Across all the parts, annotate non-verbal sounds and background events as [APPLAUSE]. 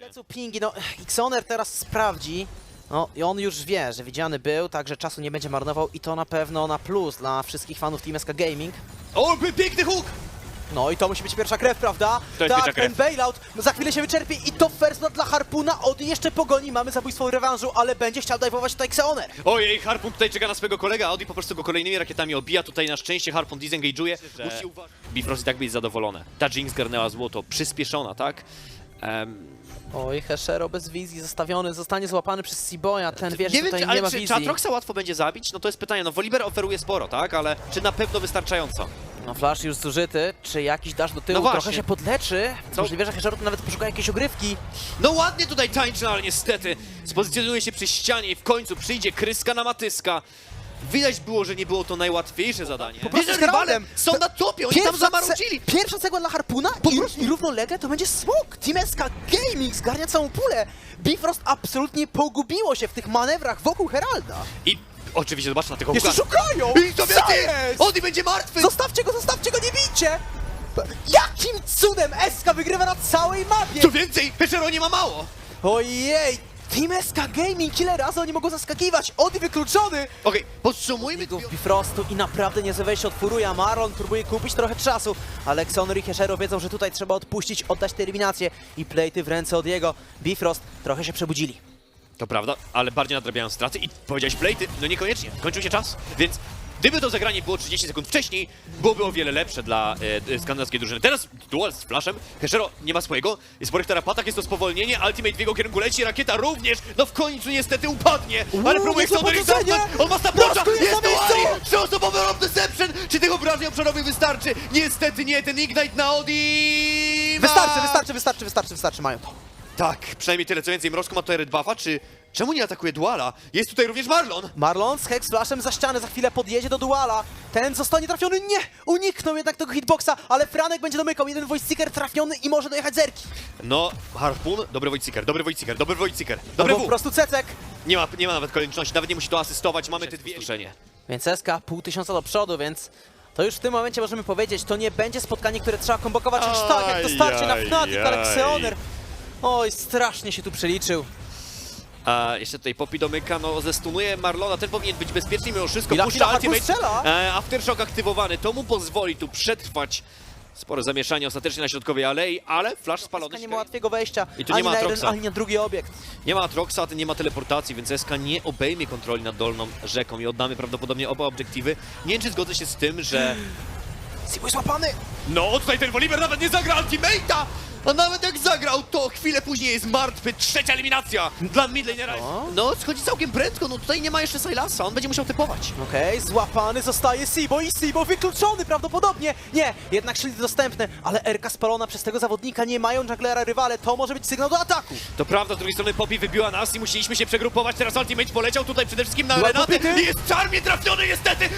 Lecą pingi, no [SIGHS] Xoner teraz sprawdzi. No i on już wie, że widziany był, także czasu nie będzie marnował i to na pewno na plus dla wszystkich fanów Team SK Gaming. O, piękny huk! No i to musi być pierwsza krew, prawda? To jest tak, pierwsza krew. ten bailout no za chwilę się wyczerpie i to first blood dla Harpuna. Od jeszcze pogoni, mamy zabójstwo rewanżu, ale będzie chciał dajwować tutaj Xeoner. Ojej, Harpun tutaj czeka na swojego kolegę, Audi po prostu go kolejnymi rakietami obija, tutaj na szczęście Harpun disengage'uje. Musi uważać. Bifrost i tak być zadowolone. Ta Jinx garnęła złoto, przyspieszona, tak? Em, Oj, Heshero bez wizji, zostawiony, zostanie złapany przez Seaboya. Ten wie, że nie wiem, tutaj czy, nie ma czy, czy wizji. Atroxa łatwo będzie zabić? No to jest pytanie, no Volibear oferuje sporo, tak? Ale czy na pewno wystarczająco? No flash już zużyty, czy jakiś dash do tyłu No właśnie. trochę się podleczy? Co? Możliwe, że Heshero tu nawet poszuka jakiejś ogrywki. No ładnie tutaj tańczy, ale niestety spozycjonuje się przy ścianie i w końcu przyjdzie kryska na matyska. Widać było, że nie było to najłatwiejsze zadanie. prostu Wiesz, z że rywale Heraldem. są na topie, oni tam zamarudzili. pierwsza cegła dla Harpuna i, i równolegle to będzie smok. Team SK Gaming zgarnia całą pulę. Bifrost absolutnie pogubiło się w tych manewrach wokół Heralda. I oczywiście zobacz na tego Jeszcze szukają! I to jest? Odi będzie martwy! Zostawcie go, zostawcie go, nie bijcie! Jakim cudem SK wygrywa na całej mapie? Co więcej, Peszero nie ma mało! Ojej! Team SK Gaming, ile razy oni mogą zaskakiwać? Odi wykluczony! Okej, podsumujmy Biegów Bifrostu i naprawdę niezłe wejście od Furuje, a Marlon próbuje kupić trochę czasu, ale Xonor i Heshero wiedzą, że tutaj trzeba odpuścić, oddać tę eliminację i plejty w ręce od jego. Bifrost trochę się przebudzili. To prawda, ale bardziej nadrabiają straty i powiedziałeś plejty, no niekoniecznie, kończył się czas, więc gdyby to zagranie było 30 sekund wcześniej, byłoby o wiele lepsze dla e, skandynawskiej drużyny. Teraz duel z Flashem, Heshero nie ma swojego, jest porek tarapatak, jest to spowolnienie, Ultimate w jego kierunku leci, rakieta również, no w końcu niestety upadnie, ale próbuje niezłe podrzucenie! zamknąć, on ma stapocza, jest na to miejscu! Ari, trzyosobowy rob deception, czy tych obrażeń obszarowych wystarczy? Niestety nie, ten Ignite na Odi! ma- Wystarczy, wystarczy, wystarczy, wystarczy, wystarczy, mają to. Tak, przynajmniej tyle co więcej, Mrożko ma tutaj red buffa, czy... Czemu nie atakuje Duala? Jest tutaj również Marlon! Marlon z Hex Flashem za ścianę, za chwilę podjedzie do duala. Ten zostanie trafiony, nie! Uniknął jednak tego hitboxa, ale Franek będzie domykał. Jeden voice seeker trafiony i może dojechać zerki. No, Harpoon, dobry Wojciker, dobry Wojciker, dobry To dobry po prostu cecek. Nie ma, nie ma nawet kolejności, nawet nie musi to asystować, mamy te dwie... Więc SK pół tysiąca do przodu, więc to już w tym momencie możemy powiedzieć, to nie będzie spotkanie, które trzeba kombokować aż tak, jak to starcie na Fnatic, ale. Xeoner. Oj, strasznie się tu przeliczył. A jeszcze tutaj Poppy domyka, no zestunuje Marlona, ten powinien być bezpieczny mimo wszystko, Mila, puszcza Mila, ultimate, e, Aftershock aktywowany, to mu pozwoli tu przetrwać spore zamieszanie ostatecznie na środkowej alei, ale flash spalony. Nie ma łatwiego wejścia, I tu nie ma na jeden, ani na drugi obiekt. Nie ma Atroxa, ten nie ma teleportacji, więc SK nie obejmie kontroli nad dolną rzeką i oddamy prawdopodobnie oba obiektywy. Nie wiem, czy zgodzę się z tym, że... [GASPS] Sibuj złapany! No, tutaj ten Volibear nawet nie zagra ultimate'a! A nawet jak zagrał, to chwilę później jest martwy. Trzecia eliminacja dla midlanera. O. No, schodzi całkiem prędko, no tutaj nie ma jeszcze Silasa, on będzie musiał typować. Okej, złapany zostaje Sibo i Sibo wykluczony prawdopodobnie! Nie, jednak shieldy dostępne, ale RK spalona przez tego zawodnika, nie mają junglera rywale, to może być sygnał do ataku! To prawda, z drugiej strony Poppy wybiła nas i musieliśmy się przegrupować. Teraz ultimate poleciał tutaj przede wszystkim na Była Renatę i jest czarnie trafiony niestety!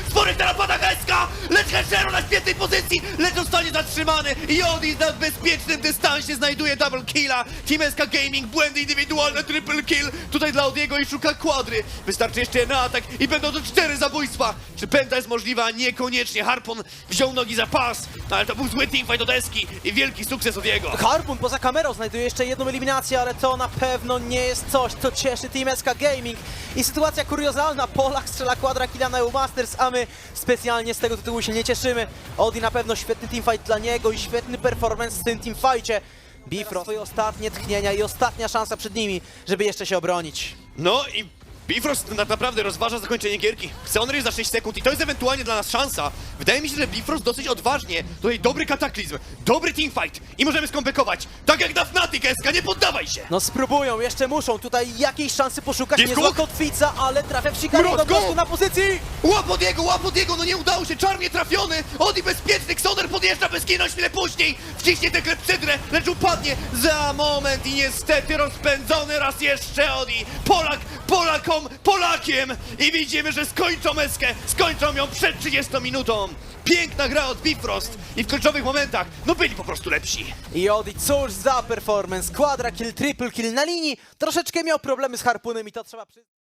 Pozycji, lecz zostanie zatrzymany i Odis na bezpiecznym dystansie znajduje double killa. Team SK Gaming, błędy indywidualne, triple kill tutaj dla Odiego i szuka kwadry. Wystarczy jeszcze jeden atak i będą to cztery zabójstwa. Czy penta jest możliwa? Niekoniecznie. Harpon wziął nogi za pas, ale to był zły teamfight do deski i wielki sukces Odiego. Harpun poza kamerą znajduje jeszcze jedną eliminację, ale to na pewno nie jest coś, co cieszy Team SK Gaming. I sytuacja kuriozalna, Polak strzela quadra killa na EU Masters, a my specjalnie z tego tytułu się nie cieszymy. Odi na pewno świetny teamfight dla niego i świetny performance w tym teamfightie. Bifrost swoje ostatnie tchnienia i ostatnia szansa przed nimi, żeby jeszcze się obronić. No i Bifrost tak naprawdę rozważa zakończenie gierki. Chce on ryż za 6 sekund i to jest ewentualnie dla nas szansa. Wydaje mi się, że Bifrost dosyć odważnie. Tutaj dobry kataklizm, dobry teamfight i możemy skomplikować. Tak jak na Fnatic SK, nie poddawaj się! No spróbują, jeszcze muszą tutaj jakiejś szansy poszukać, Jest niezła kotwica, ale trafia w Mrozgo! po prostu na pozycji! Łap od jego, łap od jego, no nie udało się, czarnie trafiony! Odi bezpieczny, Xoner podjeżdża bez kinąć chwilę później! Wciśnie tę klepsydrę, lecz upadnie za moment i niestety rozpędzony raz jeszcze Odi! Polak, Polakom, Polakiem! I widzimy, że skończą eskę, skończą ją przed 30 minutą! Piękna gra od Bifrost i w kluczowych momentach, no byli po prostu lepsi. I Odi, cóż za performance, quadra kill, triple kill na linii, troszeczkę miał problemy z harpunem i to trzeba przyznać.